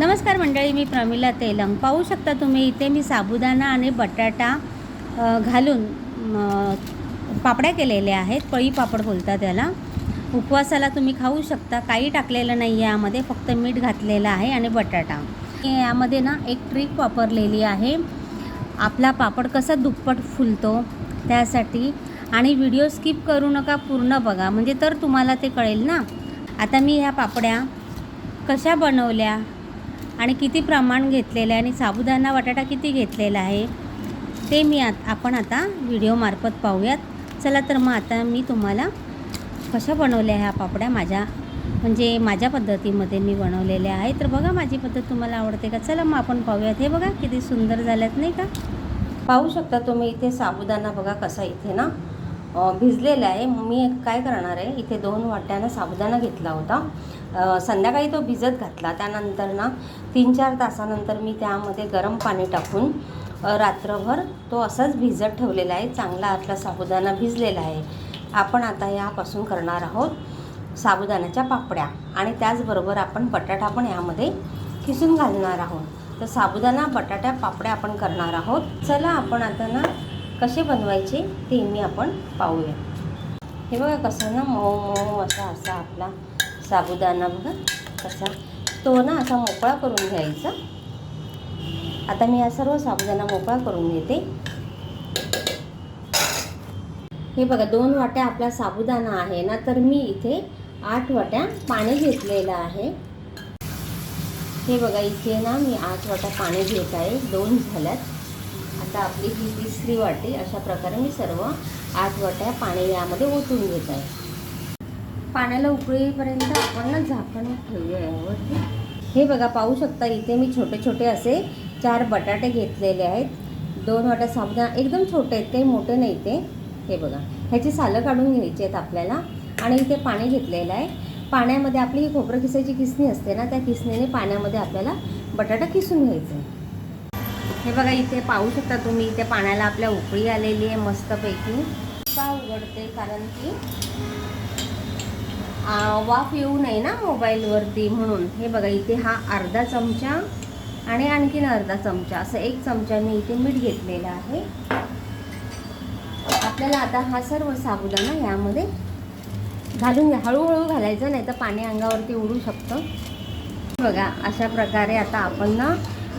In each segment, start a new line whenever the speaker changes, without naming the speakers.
नमस्कार मंडळी मी प्रमिला तेलंग. पाहू शकता तुम्ही इथे मी साबुदाणा आणि बटाटा घालून पापड्या केलेल्या आहेत. पळी पापड बोलतात त्याला. उपवासाला तुम्ही खाऊ शकता. काही टाकलेलं नाही आहे यामध्ये. फक्त मीठ घातलेलं आहे आणि बटाटा. यामध्ये ना एक ट्रिक वापरलेली आहे. आपला पापड कसा दुप्पट फुलतो त्यासाठी. आणि व्हिडिओ स्किप करू नका पूर्ण बघा. म्हणजे तर तुम्हाला ते कळेल ना. आता मी ह्या पापड्या कशा बनवल्या? आणि किती प्रमाण घेतलेलं आहे आणि साबुदाणा बटाटा किती घेतलेला आहे ते मी आत आपण आता व्हिडिओमार्फत पाहूयात. चला तर मग आता मी तुम्हाला कशा बनवल्या ह्या पापड्या माझ्या म्हणजे माझ्या पद्धतीमध्ये मी बनवलेल्या आहे तर बघा माझी पद्धत तुम्हाला आवडते का? चला मग आपण पाहूयात. हे बघा किती सुंदर झाल्यात नाही का? पाहू शकता तुम्ही इथे साबुदाणा बघा कसा इथे ना भिजलेला आहे. मग मी काय करणार आहे इथे दोन वाट्यानं साबुदाणा घेतला होता. संध्याकाळी तो भिजत घातला. त्यानंतर ना तीन चार तासानंतर मी त्यामध्ये गरम पाणी टाकून रात्रभर तो असाच भिजत ठेवलेला आहे. चांगला आपला साबुदाणा भिजलेला आहे. आपण आता यापासून करणार आहोत साबुदाण्याच्या पापड्या. आणि त्याचबरोबर आपण बटाटा पण यामध्ये किसून घालणार आहोत. तर साबुदाणा बटाट्या पापड्या आपण करणार आहोत. चला आपण आता ना कसे बनवायचे ते मी आपण पाहूया. हे बघा कसं ना मऊ मऊ असा असा आपला साबुदाणा बघा कसा. तो ना असा मोकळा करून घ्यायचा. आता मी हा सर्व साबुदाणा मोकळा करून घेते. हे बघा दोन वाट्या आपला साबुदाणा आहे ना तर मी इथे आठ वाट्या पाणी घेतलेलं आहे. हे बघा इथे ना मी आठ वाट्या पाणी घेत आहे दोन झाल्यात. आता आपली ही तिसरी वाटी अशा प्रकारे मी सर्व आठ वाट्या पाणी यामध्ये ओतून घेत आहे. पाण्याला उकळीपर्यंत आपण ना झाकण ठेवूया यावरती. हे बघा पाहू शकता इथे मी छोटे छोटे असे चार बटाटे घेतलेले आहेत. दोन वाट्या साबुदाणा एकदम छोटे आहेत काही मोठे नाही ते. हे बघा ह्याची सालं काढून घ्यायची आहेत आपल्याला. आणि इथे पाणी घेतलेलं आहे. पाण्यामध्ये आपली ही खोबरं किसायची किसणी असते ना त्या किसणीने पाण्यामध्ये आपल्याला बटाटा किसून घ्यायचा आहे. हे बघा इथे पाहू शकता तुम्ही इथे पाण्याला आपल्या उकळी आलेली आहे मस्तपैकी. का उघडते? कारण की वाफ येऊ नये ना मोबाईलवरती म्हणून. हे बघा इथे हा अर्धा चमचा आणि आणखीन अर्धा चमचा. असं एक चमचा मी इथे मीठ घेतलेलं आहे. आपल्याला आता हा सर्व साबुदाणा यामध्ये घालून घ्या. हळूहळू घालायचं नाही तर पाणी अंगावरती उडू शकतं. बघा अशा प्रकारे आता आपण ना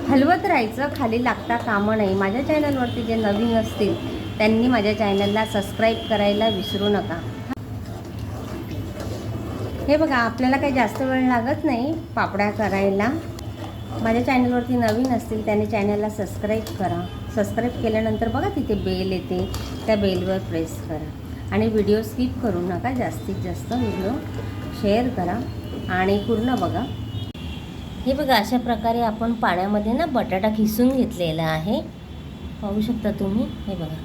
हलवत राहायचं खाली लागता कामं नाही. माझ्या चॅनलवरती जे नवीन असतील त्यांनी माझ्या चॅनलला सबस्क्राईब करायला विसरू नका. हे बघा आपल्याला काही जास्त वेळ लागत नाही पापड्या करायला. माझ्या चॅनलवरती नवीन असतील त्यांनी चॅनलला सबस्क्राईब करा. सबस्क्राईब केल्यानंतर बघा तिथे बेल येते. त्या बेलवर प्रेस करा. आणि व्हिडिओ स्किप करू नका. जास्तीत जास्त व्हिडिओ शेअर करा. आणि पूर्ण बघा. हे बघा अशा प्रकारे आपण पाण्यामध्ये ना बटाटा खिसून घेतलेला आहे. पाहू शकता तुम्ही? हे बघा.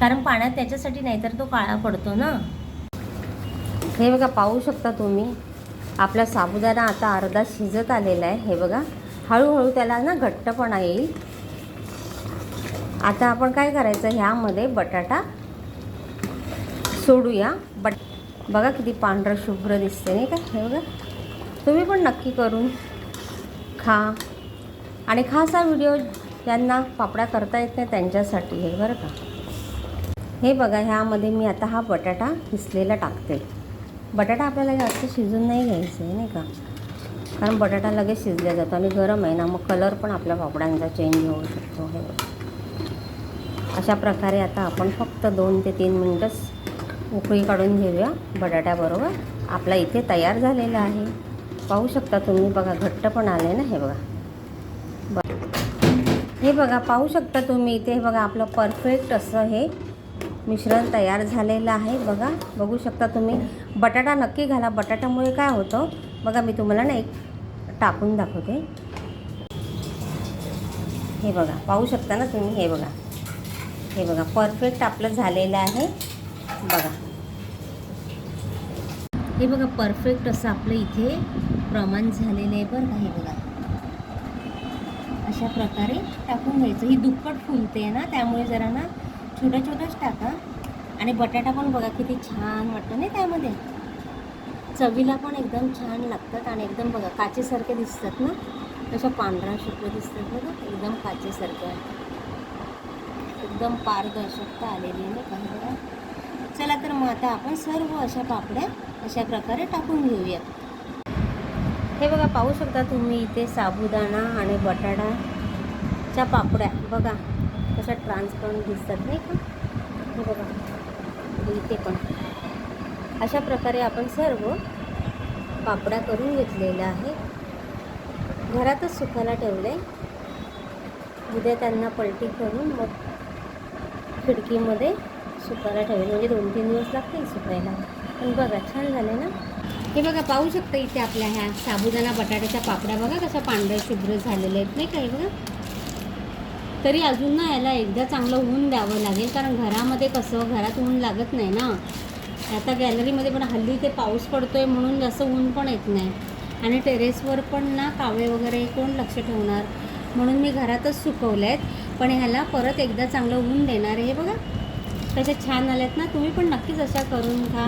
कारण पाण्यात त्याच्यासाठी नाही तर तो काळा पडतो ना. हे बघा पाहू शकता तुम्ही? आपला साबुदाणा आता अर्धा शिजत आलेला आहे. हे बघा. हळूहळू त्याला ना घट्टपणा येईल. आता आपण काय करायचं? ह्यामध्ये बटाटा सोडूया. बट बघा किती पांढरं शुभ्र दिसते नाही का? हे बघा. तुम्ही पण नक्की करून खा. आणि खास हा व्हिडिओ ज्यांना पापड्या करता येत नाही त्यांच्यासाठी हे बरं का? हे बघा ह्यामध्ये मी आता हा बटाटा किसलेला टाकते. बटाटा आपल्याला जास्त शिजून नाही घ्यायचं आहे नाही का? कारण बटाटा लगेच शिजला जातो आणि गरम आहे ना मग कलर पण आपल्या पापड्यांचा चेंज होऊ शकतो हे अशा प्रकारे आता आपण फक्त दोन ते तीन मिनटंच उकळी काढून घेऊया. बटाट्याबरोबर आपला इथे तयार झालेला आहे. पाहू शकता तुम्ही. बघा घट्ट पण आलं ना हे बघा. हे बघा पाहू शकता तुम्ही इथे. हे बघा आपलं परफेक्ट असं हे मिश्रण तयार झालेलं आहे. बघा बघू शकता तुम्ही. बटाटा नक्की घाला. बटाट्यामुळे काय होतं? बघा मी तुम्हाला ना एक टाकून दाखवते. हे बघा पाहू शकता ना तुम्ही. हे बघा. हे बघा परफेक्ट आपलं झालेलं आहे. बघा. हे बघा परफेक्ट असं आपलं इथे प्रमाण झालेलं आहे बरं का हे बघा. अशा प्रकारे टाकून घ्यायचं. ही दुप्पट फुलते ना त्यामुळे जरा ना छोट्या छोट्याच टाका. आणि बटाटा पण बघा किती छान वाटतं नाही त्यामध्ये. चवीला पण एकदम छान लागतात आणि एकदम बघा काचेसारखे दिसतात ना. तशा पांढरा शुक्र दिसतात बघा. एकदम काचेसारखं आहे. एकदम पारदर्शकता आलेली आहे ना बघा. चला तर मग आता आपण सर्व अशा पापड्या अशा प्रकारे टाकून घेऊयात. हे बघा पाहू शकता तुम्ही इथे साबुदाणा आणि बटाटाच्या पापड्या. बघा कशा ट्रान्सपरंट दिसतात नाही का? हे बघा इथे पण. अशा प्रकारे आपण सर्व पापड्या करून घेतलेल्या आहे घरातच सुकायला ठेवले उद्या त्यांना पलटी करून मग खिडकीमध्ये सुकायला ठेवले. म्हणजे दोन तीन दिवस लागतील सुकायला. पण बघा छान झाले ना? हे बघा पाहू शकता इथे आपल्या ह्या साबुदाणा बटाट्याच्या पापड्या. बघा कशा पांढऱ्या शुभ्र झालेल्या आहेत नाही का हे बघा? तरी अजून ना याला एकदा चांगलं ऊन द्यावं लागेल कारण घरामध्ये कसं घरात ऊन लागत नाही ना. आता गॅलरीमध्ये पण हल्ली ते पाऊस पडतोय म्हणून जास्त ऊन पण येत नाही. आणि टेरेसवर पण ना कावळे वगैरे कोण लक्ष ठेवणार? म्हणून मी घरातच सुकवले आहेत पण ह्याला परत एकदा चांगलं ऊन देणार आहे. हे बघा कशा छान आल्यात ना. तुम्ही पण नक्कीच अशा करून खा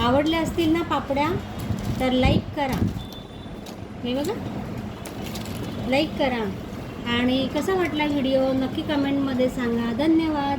आवडल्या असतील ना पापड्या तर लाईक करा. हे बघा. लाईक करा. आणि कसा वाटला व्हिडिओ नक्की कमेंटमध्ये सांगा. धन्यवाद.